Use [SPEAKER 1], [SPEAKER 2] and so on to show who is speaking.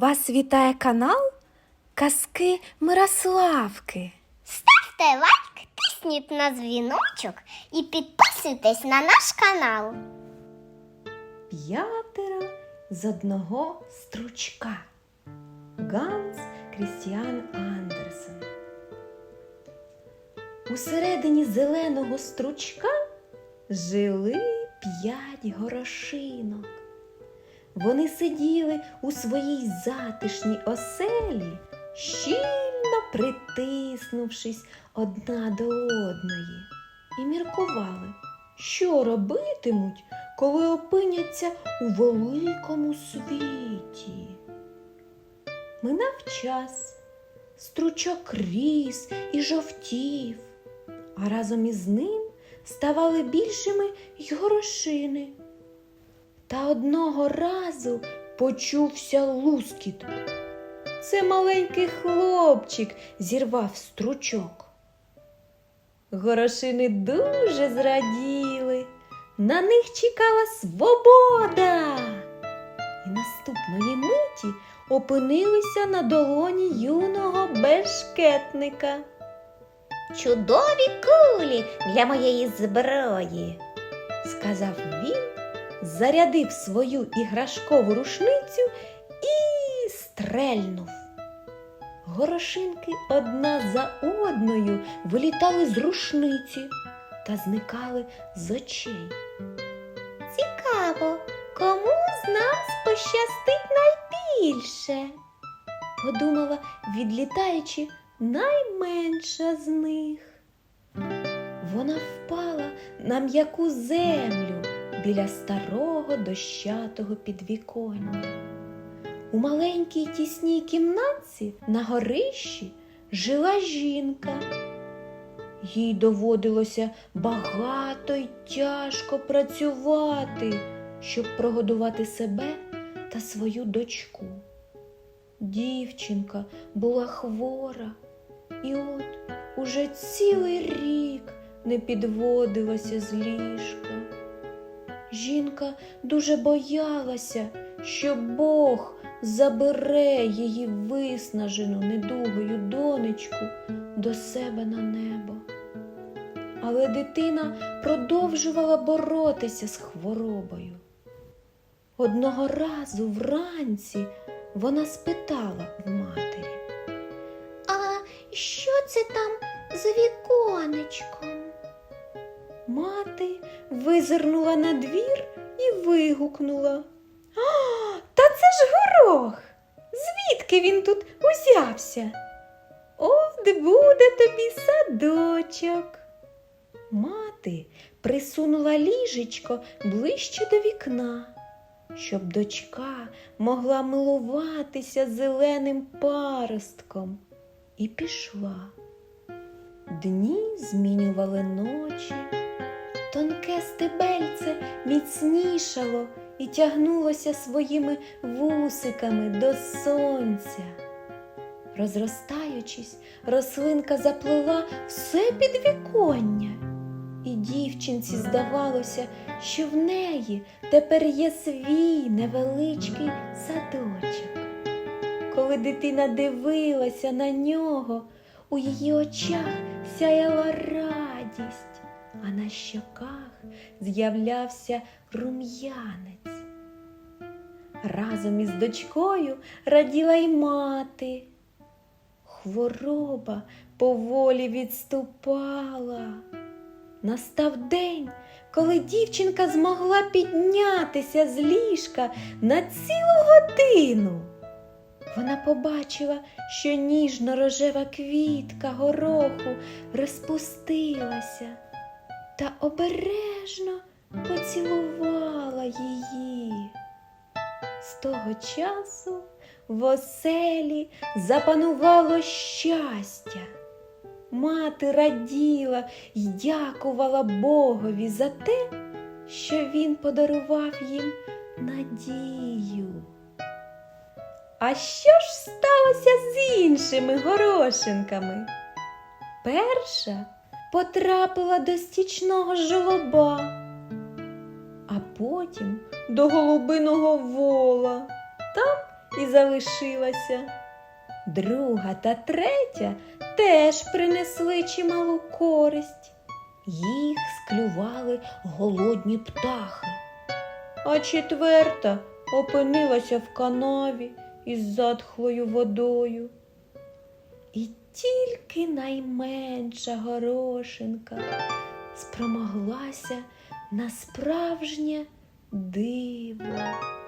[SPEAKER 1] Вас вітає канал Казки Мирославки.
[SPEAKER 2] Ставте лайк, тисніть на дзвіночок і підписуйтесь на наш канал.
[SPEAKER 1] П'ятеро з одного стручка. Ганс Крістіан Андерсен. Усередині зеленого стручка жили п'ять горошинок. Вони сиділи у своїй затишній оселі, щільно притиснувшись одна до одної, і міркували, що робитимуть, коли опиняться у великому світі. Минав час, стручок ріс і жовтів, а разом із ним ставали більшими й горошини. Та одного разу почувся лускіт. Це маленький хлопчик зірвав стручок. Горошини дуже зраділи. На них чекала свобода. І наступної миті опинилися на долоні юного бешкетника. Чудові кулі для моєї зброї, сказав він, зарядив свою іграшкову рушницю і стрельнув. Горошинки одна за одною вилітали з рушниці та зникали з очей. Цікаво, кому з нас пощастить найбільше, подумала, відлітаючи найменша з них. Вона впала на м'яку землю біля старого дощатого підвіконня. У маленькій тісній кімнатці на горищі жила жінка. Їй доводилося багато й тяжко працювати, щоб прогодувати себе та свою дочку. Дівчинка була хвора, і от уже цілий рік не підводилася з ліжка. Жінка дуже боялася, що Бог забере її виснажену недугою донечку до себе на небо. Але дитина продовжувала боротися з хворобою. Одного разу вранці вона спитала в матері.
[SPEAKER 2] А що це там з віконечком?
[SPEAKER 1] Мати визирнула на двір і вигукнула. А, та це ж горох! Звідки він тут узявся? От буде тобі садочок. Мати присунула ліжечко ближче до вікна, щоб дочка могла милуватися зеленим паростком, і пішла. Дні змінювали ночі. Тонке стебельце міцнішало і тягнулося своїми вусиками до сонця. Розростаючись, рослинка заплила все підвіконня, і дівчинці здавалося, що в неї тепер є свій невеличкий садочок. Коли дитина дивилася на нього, у її очах сяяла радість, а на щоках з'являвся рум'янець. Разом із дочкою раділа й мати. Хвороба поволі відступала. Настав день, коли дівчинка змогла піднятися з ліжка на цілу годину. Вона побачила, що ніжно-рожева квітка гороху розпустилася та обережно поцілувала її. З того часу в оселі запанувало щастя. Мати раділа й дякувала Богові за те, що він подарував їм надію. А що ж сталося з іншими горошинками? Перша потрапила до стічного жолоба, а потім до голубиного вола. Там і залишилася. Друга та третя теж принесли чималу користь. Їх склювали голодні птахи. А четверта опинилася в канаві із затхлою водою. І тільки найменша горошинка спромоглася на справжнє диво.